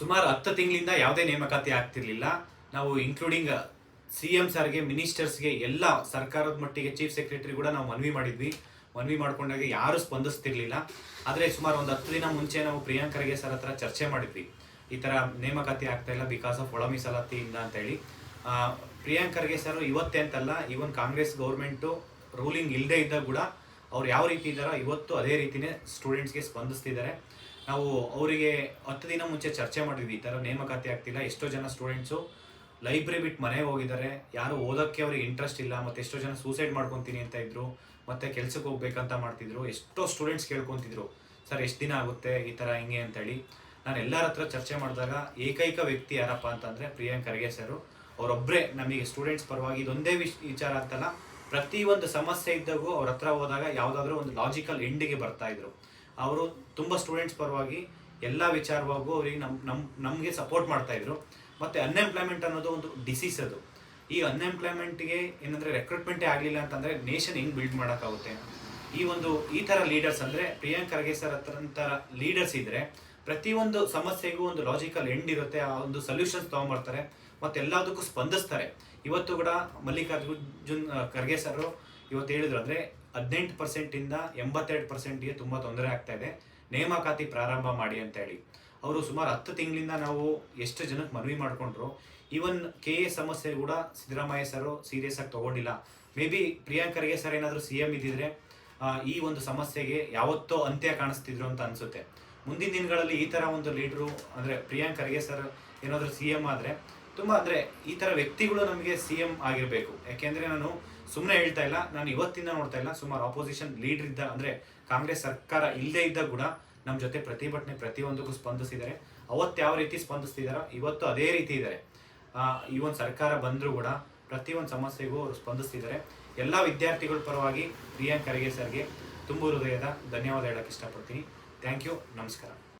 ಸುಮಾರು ಹತ್ತು ತಿಂಗಳಿಂದ ಯಾವುದೇ ನೇಮಕಾತಿ ಆಗ್ತಿರ್ಲಿಲ್ಲ. ನಾವು ಇನ್ಕ್ಲೂಡಿಂಗ್ ಸಿ ಎಂ ಸರ್ಗೆ ಮಿನಿಸ್ಟರ್ಸ್ಗೆ ಎಲ್ಲ ಸರ್ಕಾರದ ಮಟ್ಟಿಗೆ ಚೀಫ್ ಸೆಕ್ರೆಟರಿ ಕೂಡ ನಾವು ಮನವಿ ಮಾಡಿದ್ವಿ. ಮನವಿ ಮಾಡ್ಕೊಂಡಾಗ ಯಾರು ಸ್ಪಂದಿಸ್ತಿರ್ಲಿಲ್ಲ. ಆದರೆ ಸುಮಾರು ಒಂದು ಹತ್ತು ದಿನ ಮುಂಚೆ ನಾವು ಪ್ರಿಯಾಂಕ್ ಖರ್ಗೆ ಸರ್ ಹತ್ರ ಚರ್ಚೆ ಮಾಡಿದ್ವಿ. ಈ ಥರ ನೇಮಕಾತಿ ಆಗ್ತಾ ಇಲ್ಲ ಬಿಕಾಸ್ ಆಫ್ ಒಳ ಮೀಸಲಾತಿಯಿಂದ ಅಂತೇಳಿ. ಪ್ರಿಯಾಂಕ್ ಖರ್ಗೆ ಸರ್ ಇವತ್ತೇ ಅಂತಲ್ಲ ಈವನ್ ಕಾಂಗ್ರೆಸ್ ಗೌರ್ಮೆಂಟು ರೂಲಿಂಗ್ ಇಲ್ಲದೆ ಇದ್ದಾಗ ಕೂಡ ಅವ್ರು ಯಾವ ರೀತಿ ಇದ್ದಾರೋ ಇವತ್ತು ಅದೇ ರೀತಿನೇ ಸ್ಟೂಡೆಂಟ್ಸ್ಗೆ ಸ್ಪಂದಿಸ್ತಿದ್ದಾರೆ. ನಾವು ಅವರಿಗೆ ಹತ್ತು ದಿನ ಮುಂಚೆ ಚರ್ಚೆ ಮಾಡಿದ್ವಿ, ಈ ಥರ ನೇಮಕಾತಿ ಆಗ್ತಿಲ್ಲ, ಎಷ್ಟೋ ಜನ ಸ್ಟೂಡೆಂಟ್ಸು ಲೈಬ್ರರಿ ಬಿಟ್ಟು ಮನೆಗೆ ಹೋಗಿದ್ದಾರೆ, ಯಾರು ಓದೋಕ್ಕೆ ಅವ್ರಿಗೆ ಇಂಟ್ರೆಸ್ಟ್ ಇಲ್ಲ, ಮತ್ತು ಎಷ್ಟೋ ಜನ ಸೂಸೈಡ್ ಮಾಡ್ಕೊತೀನಿ ಅಂತ ಇದ್ರು, ಮತ್ತು ಕೆಲ್ಸಕ್ಕೆ ಹೋಗ್ಬೇಕಂತ ಮಾಡ್ತಿದ್ರು, ಎಷ್ಟೋ ಸ್ಟೂಡೆಂಟ್ಸ್ ಕೇಳ್ಕೊತಿದ್ರು, ಸರ್, ಎಷ್ಟು ದಿನ ಆಗುತ್ತೆ, ಈ ಥರ ಹಿಂಗೆ ಅಂತೇಳಿ ನಾನು ಎಲ್ಲರ ಹತ್ರ ಚರ್ಚೆ ಮಾಡಿದಾಗ ಏಕೈಕ ವ್ಯಕ್ತಿ ಯಾರಪ್ಪ ಅಂತಂದರೆ ಪ್ರಿಯಾಂಕ್ ಖರ್ಗೆ ಸರು. ಅವರೊಬ್ಬರೇ ನಮಗೆ ಸ್ಟೂಡೆಂಟ್ಸ್ ಪರವಾಗಿ ಇದೊಂದೇ ವಿಶ್ ವಿಚಾರ ಅಂತಲ್ಲ, ಪ್ರತಿಯೊಂದು ಸಮಸ್ಯೆ ಇದ್ದಾಗೂ ಅವ್ರ ಹತ್ರ ಹೋದಾಗ ಯಾವುದಾದ್ರೂ ಒಂದು ಲಾಜಿಕಲ್ ಎಂಡಿಗೆ ಬರ್ತಾ ಇದ್ರು. ಅವರು ತುಂಬ ಸ್ಟೂಡೆಂಟ್ಸ್ ಪರವಾಗಿ ಎಲ್ಲ ವಿಚಾರವಾಗೂ ಅವ್ರಿಗೆ ನಮ್ಮ ನಮ್ಮ ನಮಗೆ ಸಪೋರ್ಟ್ ಮಾಡ್ತಾ ಇದ್ರು. ಮತ್ತೆ ಅನ್ಎಂಪ್ಲಾಯ್ಮೆಂಟ್ ಅನ್ನೋದು ಒಂದು ಡಿಸೀಸ್ ಅದು. ಈ ಅನ್ಎಂಪ್ಲಾಯ್ಮೆಂಟ್ಗೆ ಏನಂದ್ರೆ ರೆಕ್ರೂಟ್ಮೆಂಟೇ ಆಗಲಿಲ್ಲ ಅಂತಂದ್ರೆ ನೇಷನ್ ಹೆಂಗ್ ಬಿಲ್ಡ್ ಮಾಡೋಕ್ಕಾಗುತ್ತೆ? ಈ ಒಂದು, ಈ ತರ ಲೀಡರ್ಸ್ ಅಂದ್ರೆ ಪ್ರಿಯಾಂಕ್ ಖರ್ಗೆ ಸರ್ ಹತ್ರ ಲೀಡರ್ಸ್ ಇದ್ದರೆ ಪ್ರತಿಯೊಂದು ಸಮಸ್ಯೆಗೂ ಒಂದು ಲಾಜಿಕಲ್ ಎಂಡ್ ಇರುತ್ತೆ, ಆ ಒಂದು ಸೊಲ್ಯೂಷನ್ಸ್ ತಗೊಂಬರ್ತಾರೆ ಮತ್ತು ಎಲ್ಲದಕ್ಕೂ ಸ್ಪಂದಿಸ್ತಾರೆ. ಇವತ್ತು ಕೂಡ ಮಲ್ಲಿಕಾರ್ಜುನ್ ಖರ್ಗೆ ಸರ್ ಇವತ್ತು ಹೇಳಿದ್ರು ಅಂದ್ರೆ ಹದಿನೆಂಟು ಪರ್ಸೆಂಟ್ ಇಂದ ಎಂಬತ್ತೆರಡು ಪರ್ಸೆಂಟ್ಗೆ ತುಂಬಾ ತೊಂದರೆ ಆಗ್ತಾ ಇದೆ. ನೇಮಕಾತಿ ಪ್ರಾರಂಭ ಮಾಡಿ ಅಂತ ಹೇಳಿ. ಅವರು ಸುಮಾರು ಹತ್ತು ತಿಂಗಳಿಂದ ನಾವು ಎಷ್ಟು ಜನಕ್ಕೆ ಮನವಿ ಮಾಡಿಕೊಂಡ್ರು. ಈವನ್ ಕೆ ಎ ಸಮಸ್ಯೆ ಕೂಡ ಸಿದ್ದರಾಮಯ್ಯ ಸರ್ ಸೀರಿಯಸ್ ಆಗಿ ತಗೊಂಡಿಲ್ಲ. Maybe Priyank Kharge sir ಏನಾದರೂ ಸಿ ಎಂ ಇದ್ದಿದ್ರೆ ಈ ಒಂದು ಸಮಸ್ಯೆಗೆ ಯಾವತ್ತೋ ಅಂತ್ಯ ಕಾಣಿಸ್ತಿದ್ರು ಅಂತ ಅನ್ಸುತ್ತೆ. ಮುಂದಿನ ದಿನಗಳಲ್ಲಿ ಈ ತರ ಒಂದು ಲೀಡ್ರು ಅಂದ್ರೆ ಪ್ರಿಯಾಂಕ್ ಖರ್ಗೆ ಸರ್ ಏನಾದರೂ ಸಿ ಎಂ ಆದ್ರೆ ತುಂಬಾ ಅಂದರೆ ಈ ಥರ ವ್ಯಕ್ತಿಗಳು ನಮಗೆ ಸಿ ಎಂ ಆಗಿರಬೇಕು. ಯಾಕೆಂದ್ರೆ ನಾನು ಸುಮ್ಮನೆ ಹೇಳ್ತಾ ಇಲ್ಲ, ನಾನು ಇವತ್ತಿಂದ ನೋಡ್ತಾ ಇಲ್ಲ. ಸುಮಾರು ಆಪೋಸಿಷನ್ ಲೀಡರ್ ಇದ್ದ ಅಂದ್ರೆ ಕಾಂಗ್ರೆಸ್ ಸರ್ಕಾರ ಇಲ್ಲದೆ ಇದ್ದ ಕೂಡ ನಮ್ಮ ಜೊತೆ ಪ್ರತಿಭಟನೆ ಪ್ರತಿಯೊಂದಕ್ಕೂ ಸ್ಪಂದಿಸಿದ್ದಾರೆ. ಅವತ್ತು ಯಾವ ರೀತಿ ಸ್ಪಂದಿಸ್ತಿದ್ದಾರೋ ಇವತ್ತು ಅದೇ ರೀತಿ ಇದ್ದಾರೆ. ಈ ಒಂದು ಸರ್ಕಾರ ಬಂದರೂ ಕೂಡ ಪ್ರತಿಯೊಂದು ಸಮಸ್ಯೆಗೂ ಅವರು ಸ್ಪಂದಿಸ್ತಿದ್ದಾರೆ. ಎಲ್ಲ ವಿದ್ಯಾರ್ಥಿಗಳ ಪರವಾಗಿ ಪ್ರಿಯಾಂಕ್ ಖರ್ಗೆ ಸರ್ಗೆ ತುಂಬ ಹೃದಯದ ಧನ್ಯವಾದ ಹೇಳಕ್ಕೆ ಇಷ್ಟಪಡ್ತೀನಿ. ಥ್ಯಾಂಕ್ ಯು ನಮಸ್ಕಾರ.